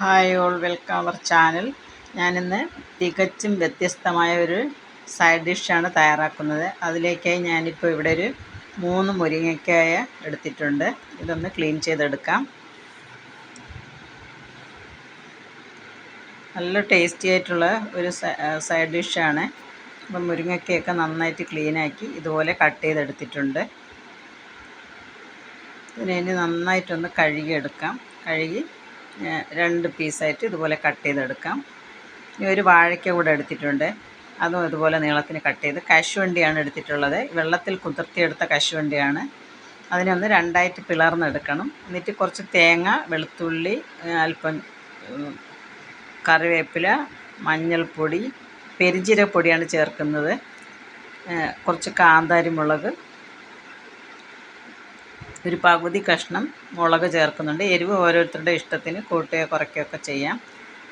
Hi all welcome our channel. ഞാനിന്ന് തികച്ചും വ്യത്യസ്തമായ ഒരു സൈഡ് ഡിഷാണ് തയ്യാറാക്കുന്നത്. അതിലേക്കായി ഞാനിപ്പോൾ ഇവിടെ ഒരു മൂന്ന് മുരിങ്ങയ്ക്കായ എടുത്തിട്ടുണ്ട്. ഇതൊന്ന് ക്ലീൻ ചെയ്തെടുക്കാം. നല്ല ടേസ്റ്റി ആയിട്ടുള്ള ഒരു സൈഡ് ഡിഷാണ്. അപ്പം മുരിങ്ങയ്ക്കയൊക്കെ നന്നായിട്ട് ക്ലീനാക്കി ഇതുപോലെ കട്ട് ചെയ്തെടുത്തിട്ടുണ്ട്. ഇതിനെ നന്നായിട്ടൊന്ന് കഴുകിയെടുക്കാം. കഴുകി രണ്ട് പീസായിട്ട് ഇതുപോലെ കട്ട് ചെയ്തെടുക്കാം. ഇനി ഒരു വാഴയ്ക്ക കൂടെ എടുത്തിട്ടുണ്ട്. അതും ഇതുപോലെ നീളത്തിന് കട്ട് ചെയ്ത് കശുവണ്ടിയാണ് എടുത്തിട്ടുള്ളത്. വെള്ളത്തിൽ കുതിർത്തിയെടുത്ത കശുവണ്ടിയാണ്. അതിനെ ഒന്ന് രണ്ടായിട്ട് പിളർന്നെടുക്കണം. എന്നിട്ട് കുറച്ച് തേങ്ങ വെളുത്തുള്ളി അല്പം കറിവേപ്പില മഞ്ഞൾപ്പൊടി പെരിഞ്ചീരപ്പൊടിയാണ് ചേർക്കുന്നത്. കുറച്ച് കാന്താരി മുളക് ഒരു പകുതി കഷ്ണം മുളക് ചേർക്കുന്നുണ്ട്. എരിവ് ഓരോരുത്തരുടെ ഇഷ്ടത്തിന് കൂട്ടുകയോ കുറയ്ക്കുകയൊക്കെ ചെയ്യാം.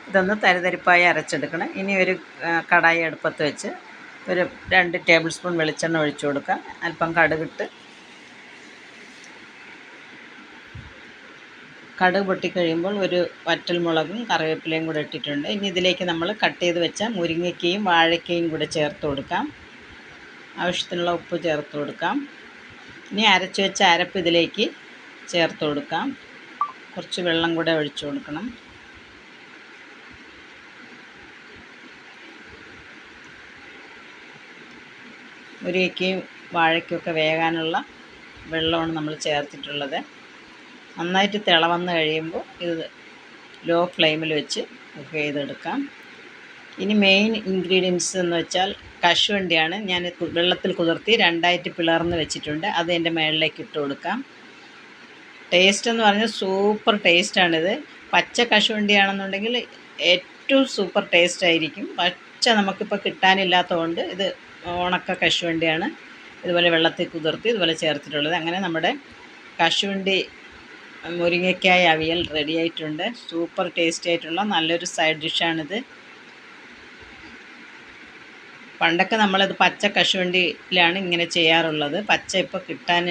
ഇതൊന്ന് തരിതരിപ്പായി അരച്ചെടുക്കണം. ഇനി ഒരു കടായി അടുപ്പത്ത് വെച്ച് ഒരു രണ്ട് ടേബിൾ സ്പൂൺ വെളിച്ചെണ്ണ ഒഴിച്ചു കൊടുക്കാം. അല്പം കടുകിട്ട് കടുക് പൊട്ടിക്കഴിയുമ്പോൾ ഒരു വറ്റൽ മുളകും കറിവേപ്പിലയും കൂടെ ഇട്ടിട്ടുണ്ട്. ഇനി ഇതിലേക്ക് നമ്മൾ കട്ട് ചെയ്ത് വെച്ച മുരിങ്ങയ്ക്കയും വാഴയ്ക്കയും കൂടെ ചേർത്ത് കൊടുക്കാം. ആവശ്യത്തിനുള്ള ഉപ്പ് ചേർത്ത് കൊടുക്കാം. ഇനി അരച്ചു വെച്ച അരപ്പ് ഇതിലേക്ക് ചേർത്ത് കൊടുക്കാം. കുറച്ച് വെള്ളം കൂടെ ഒഴിച്ചു കൊടുക്കണം. മുരിക്കയും വാഴയ്ക്കൊക്കെ വേകാനുള്ള വെള്ളമാണ് നമ്മൾ ചേർത്തിട്ടുള്ളത്. നന്നായിട്ട് തിളവന്ന് കഴിയുമ്പോൾ ഇത് ലോ ഫ്ലെയിമിൽ വെച്ച് കുക്ക് ചെയ്തെടുക്കാം. ഇനി മെയിൻ ഇൻഗ്രീഡിയൻസ് എന്ന് വെച്ചാൽ കശുവണ്ടിയാണ് ഞാൻ വെള്ളത്തിൽ കുതിർത്തി രണ്ടായിട്ട് പിളർന്ന് വെച്ചിട്ടുണ്ട്. അത് എന്റെ മേളിലേക്ക് ഇട്ട് കൊടുക്കാം. ടേസ്റ്റ് എന്ന് പറഞ്ഞാൽ സൂപ്പർ ടേസ്റ്റാണിത് പച്ച കശുവണ്ടിയാണെന്നുണ്ടെങ്കിൽ ഏറ്റവും സൂപ്പർ ടേസ്റ്റ് ആയിരിക്കും. പച്ച നമുക്കിപ്പോൾ കിട്ടാനില്ലാത്തതുകൊണ്ട് ഇത് ഉണക്ക കശുവണ്ടിയാണ് ഇതുപോലെ വെള്ളത്തിൽ കുതിർത്തി ഇതുപോലെ ചേർത്തിട്ടുള്ളത്. അങ്ങനെ നമ്മുടെ കശുവണ്ടി മുരിങ്ങയ്ക്കായ അവിയൽ റെഡി ആയിട്ടുണ്ട്. സൂപ്പർ ടേസ്റ്റി ആയിട്ടുള്ള നല്ലൊരു സൈഡ് ഡിഷാണിത് പണ്ടൊക്കെ നമ്മളത് പച്ച കശുവണ്ടിയിലാണ് ഇങ്ങനെ ചെയ്യാറുള്ളത്. പച്ച ഇപ്പോൾ കിട്ടാൻ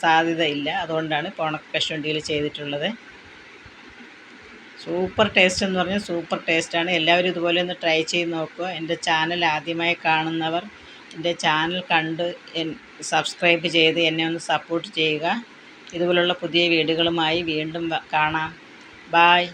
സാധ്യതയില്ല. അതുകൊണ്ടാണ് ഇപ്പോൾ ഉണക്ക കശുവണ്ടിയിൽ ചെയ്തിട്ടുള്ളത്. സൂപ്പർ ടേസ്റ്റ് എന്ന് പറഞ്ഞാൽ സൂപ്പർ ടേസ്റ്റാണ് എല്ലാവരും ഇതുപോലെ ഒന്ന് ട്രൈ ചെയ്ത് നോക്കുക. എന്റെ ചാനൽ ആദ്യമായി കാണുന്നവർ എന്റെ ചാനൽ കണ്ട് സബ്സ്ക്രൈബ് ചെയ്ത് എന്നെ ഒന്ന് സപ്പോർട്ട് ചെയ്യുക. ഇതുപോലുള്ള പുതിയ വീടുകളുമായി വീണ്ടും കാണാം. ബായ്.